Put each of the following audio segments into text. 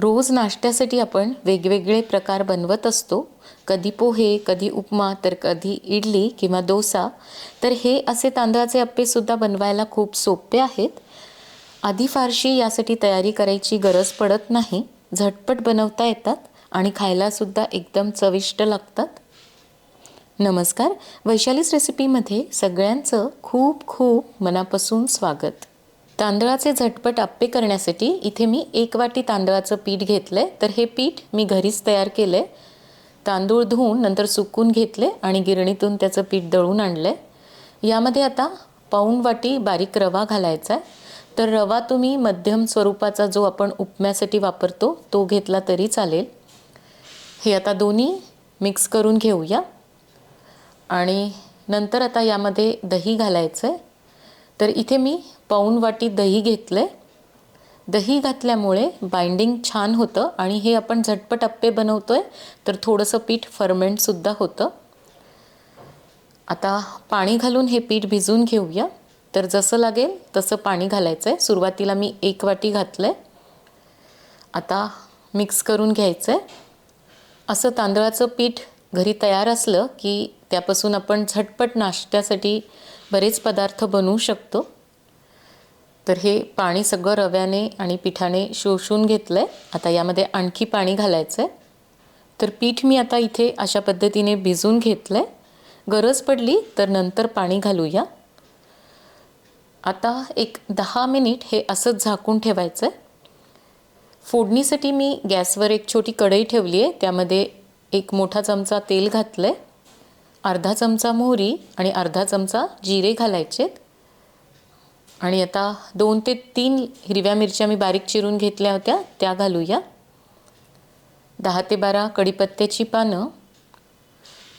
रोज नाश्त्यासाठी आपण वेगवेगळे प्रकार बनवत असतो. कधी पोहे कधी उपमा तर कधी इडली किंवा डोसा. तर हे असे तांदळाचे अप्पेसुद्धा बनवायला खूप सोपे आहेत. आधी फारशी यासाठी तयारी करायची गरज पडत नाही. झटपट बनवता येतात आणि खायलासुद्धा एकदम चविष्ट लागतात. नमस्कार. वैशालीस रेसिपीमध्ये सगळ्यांचं खूप खूप मनापासून स्वागत. तांदळाचे झटपट आप्पे करण्यासाठी इथे मी एक वाटी तांदळाचं पीठ घेतलं आहे तर हे पीठ मी घरीच तयार केलं आहे तांदूळ धुवून नंतर सुकून घेतले आणि गिरणीतून त्याचं पीठ दळून आणलं आहे यामध्ये आता पाऊण वाटी बारीक रवा घालायचा आहे. तर रवा तुम्ही मध्यम स्वरूपाचा जो आपण उपम्यासाठी वापरतो तो घेतला तरी चालेल. हे आता दोन्ही मिक्स करून घेऊया. आणि नंतर आता यामध्ये दही घालायचं आहे तर इथे मी पाऊण वाटी दही घेतलं आहे दही घातल्यामुळे बाइंडिंग छान होतं आणि हे आपण झटपट अप्पे बनवतो आहे तर थोडंसं पीठ फर्मेंटसुद्धा होतं. आता पाणी घालून हे पीठ भिजवून घेऊया. तर जसं लागेल तसं पाणी घालायचं आहे सुरुवातीला मी एक वाटी घातलं आहे आता मिक्स करून घ्यायचं आहे असं तांदळाचं पीठ घरी तयार असलं की त्यापासून आपण झटपट नाश्त्यासाठी बरेच पदार्थ बनवू शकतो. तर हे पाणी सगळं रव्याने आणि पिठाने शोषून घेतलं आहे आता यामध्ये आणखी पाणी घालायचं आहे तर पीठ मी आता इथे अशा पद्धतीने भिजून घेतलं आहे गरज पडली तर नंतर पाणी घालूया. आता एक दहा मिनिट हे असंच झाकून ठेवायचं आहे फोडणीसाठी मी गॅसवर एक छोटी कढई ठेवली आहे त्यामध्ये एक मोठा चमचा तेल घातलं आहे अर्धा चमचा मोहरी आणि अर्धा चमचा जिरे घालायचेत. आणि आता दोन ते तीन हिरव्या मिरच्या मी बारीक चिरून घेतल्या होत्या त्या घालूया. दहा ते बारा कढीपत्त्याची पानं.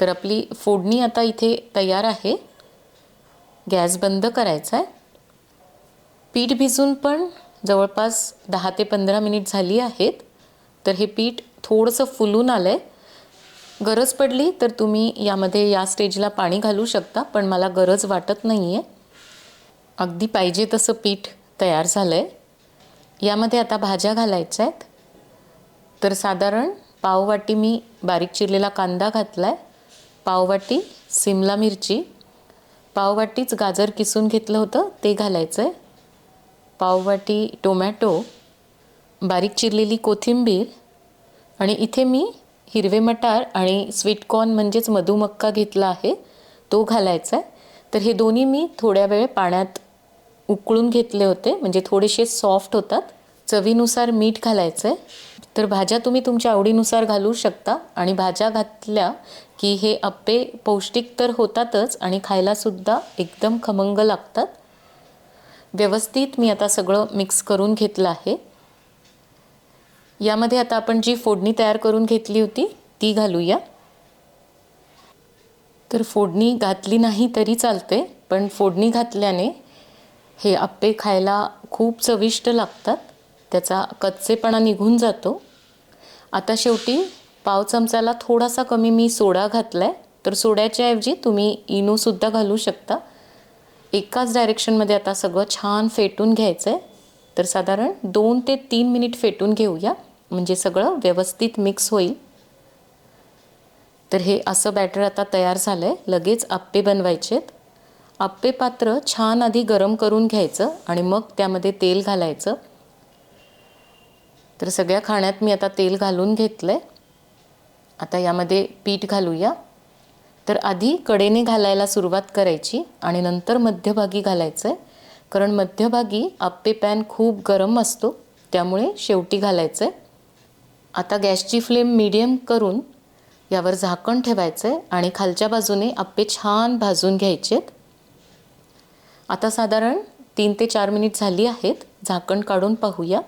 तर आपली फोडणी आता इथे तयार आहे. गॅस बंद करायचा आहे पीठ भिजून पण जवळपास दहा ते पंधरा मिनिट झाली आहेत. तर हे पीठ थोडंसं फुलून आलं आहे गरज पडली तर तुम्ही यामध्ये या स्टेजला पाणी घालू शकता पण मला गरज वाटत नाही आहे अगदी पाहिजे तसं पीठ तयार झालं आहे यामध्ये आता भाज्या घालायच्या आहेत. तर साधारण पाववाटी मी बारीक चिरलेला कांदा घातला आहे पाववाटी सिमला मिरची. पाववाटीच गाजर किसून घेतलं होतं ते घालायचं आहे पाववाटी टोमॅटो. बारीक चिरलेली कोथिंबीर. आणि इथे मी हिरवे मटार आणि स्वीटकॉर्न म्हणजेच मधुमक्का घेतला आहे तो घालायचा आहे तर हे दोन्ही मी थोड्या वेळ पाण्यात उकळून घेतले होते. म्हणजे थोडेसे सॉफ्ट होतात. चवीनुसार मीठ घालायचं आहे तर भाज्या तुम्ही तुमच्या आवडीनुसार घालू शकता. आणि भाज्या घातल्या की हे अप्पे पौष्टिक तर होतातच आणि खायलासुद्धा एकदम खमंग लागतात. व्यवस्थित मी आता सगळं मिक्स करून घेतलं आहे. यामध्ये आता आपण जी फोडणी तयार करून घेतली होती ती घालूया. तर फोडणी घातली नाही तरी चालते पण फोडणी घातल्याने हे आप्पे खायला खूप चविष्ट लागतात. त्याचा कच्चेपणा निघून जातो. आता शेवटी पाव चमचाला थोडासा कमी मी सोडा घातला आहे तर सोड्याच्या ऐवजी तुम्ही इनोसुद्धा घालू शकता. एकाच डायरेक्शनमध्ये आता सगळं छान फेटून घ्यायचं आहे तर साधारण दोन ते तीन मिनिट फेटून घेऊया. म्हणजे सगळं व्यवस्थित मिक्स होईल. तर हे असं बॅटर आता तयार झालं आहे लगेच आप्पे बनवायचेत. आप्पे पात्र छान आधी गरम करून घ्यायचं आणि मग त्यामध्ये तेल घालायचं. तर सगळ्या खाण्यात मी आता तेल घालून घेतलं आहे आता यामध्ये पीठ घालूया. तर आधी कडेने घालायला सुरुवात करायची आणि नंतर मध्यभागी घालायचं आहे कारण मध्यभागी आप्पे पॅन खूप गरम असतो त्यामुळे शेवटी घालायचं आहे आता गॅसची फ्लेम मीडियम करून यावर झाकण ठेवायचं आहे आणि खालच्या बाजूने आप्पे छान भाजून घ्यायचेत. आता साधारण तीन ते चार मिनिट झाली आहेत. झाकण काढून पाहूया.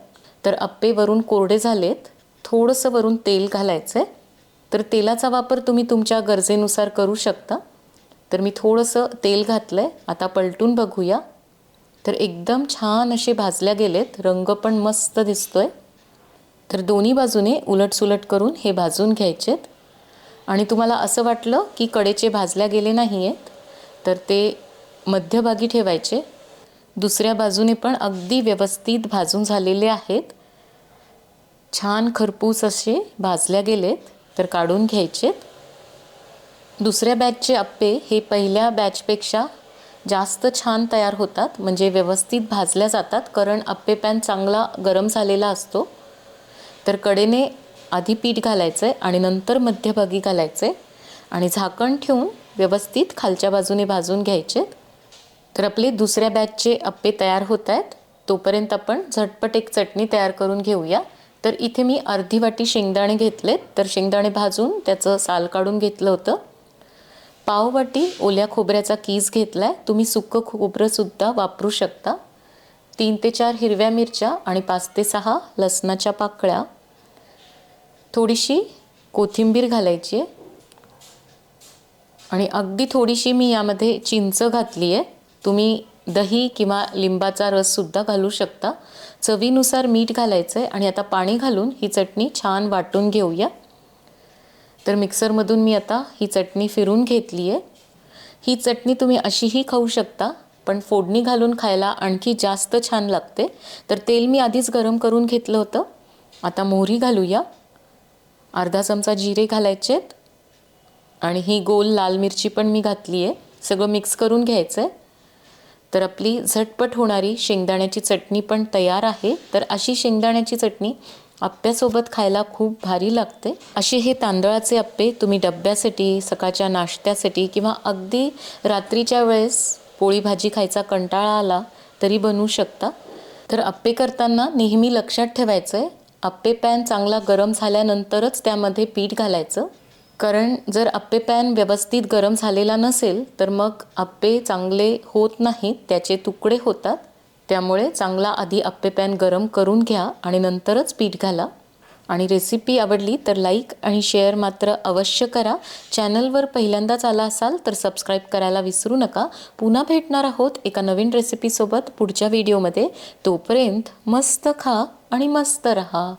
तर आप्पे वरून कोरडे झालेत. थोडंसं वरून तेल घालायचं आहे तर तेलाचा वापर तुम्ही तुमच्या गरजेनुसार करू शकता. तर मी थोडंसं तेल घातलं आहे आता पलटून बघूया. तर एकदम छान असे भाजल्या गेलेत. रंग पण मस्त दिसतो आहे तर दोन्ही बाजूने उलटसुलट करून हे भाजून घ्यायचेत. आणि तुम्हाला असं वाटलं की कडेचे भाजल्या गेले नाही आहेत तर ते मध्यभागी ठेवायचे. दुसऱ्या बाजूने पण अगदी व्यवस्थित भाजून झालेले आहेत. छान खरपूस असे भाजल्या गेलेत तर काढून घ्यायचेत. दुसऱ्या बॅचचे अप्पे हे पहिल्या बॅचपेक्षा जास्त छान तयार होतात म्हणजे व्यवस्थित भाजल्या जातात कारण अप्पे पॅन चांगला गरम झालेला असतो. तर कडेने आधी पीठ घालायचं आहे आणि नंतर मध्यभागी घालायचं आहे आणि झाकण ठेवून व्यवस्थित खालच्या बाजूने भाजून घ्यायचे. तर आपले दुसऱ्या बॅचचे अप्पे तयार होत आहेत. तोपर्यंत आपण झटपट एक चटणी तयार करून घेऊया. तर इथे मी अर्धी वाटी शेंगदाणे घेतलेत. तर शेंगदाणे भाजून त्याचं साल काढून घेतलं होतं. पाववाटी ओल्या खोबऱ्याचा कीस घेतला आहे तुम्ही सुकं खोबरंसुद्धा वापरू शकता. तीन ते चार हिरव्या मिरच्या आणि पाच ते सहा लसणाच्या पाकळ्या. थोडीशी कोथिंबीर घालायची आहे. आणि अगदी थोडीशी मी यामध्ये चिंच घातली आहे. तुम्ही दही किंवा लिंबाचा रससुद्धा घालू शकता. चवीनुसार मीठ घालायचं आहे आणि आता पाणी घालून ही चटणी छान वाटून घेऊया. तर मिक्सरमधून मी आता ही चटणी फिरून घेतली आहे. ही चटणी तुम्ही अशीही खाऊ शकता पण फोडणी घालून खायला आणखी जास्त छान लागते. तर तेल मी आधीच गरम करून घेतलं होतं. आता मोहरी घालूया. अर्धा चमचा जिरे घालायचे आहेत. आणि ही गोल लाल मिरची पण मी घातली आहे. सगळं मिक्स करून घ्यायचं आहे तर आपली झटपट होणारी शेंगदाण्याची चटणी पण तयार आहे. तर अशी शेंगदाण्याची चटणी आप्प्यासोबत खायला खूप भारी लागते. असे हे तांदळाचे आप्पे तुम्ही डब्यासाठी सकाळच्या नाश्त्यासाठी किंवा अगदी रात्रीच्या वेळेस पोळी भाजी खायचा कंटाळा आला तरी बनवू शकता. तर आप्पे करताना नेहमी लक्षात ठेवायचं आहे अप्पे पॅन चांगला गरम झाल्यानंतरच त्यामध्ये पीठ घालायचं. कारण जर अप्पे पॅन व्यवस्थित गरम झालेला नसेल तर मग आप्पे चांगले होत नाहीत त्याचे तुकडे होतात. त्यामुळे चांगला आधी अप्पे पॅन गरम करून घ्या आणि नंतरच पीठ घाला. आणि रेसिपी आवडली तर लाईक आणि शेअर मात्र अवश्य करा. चॅनलवर पहिल्यांदाच आला असाल तर सबस्क्राईब करायला विसरू नका. पुन्हा भेटणार आहोत एका नवीन रेसिपीसोबत पुढच्या व्हिडिओमध्ये तोपर्यंत मस्त खा आणि मस्त रहा.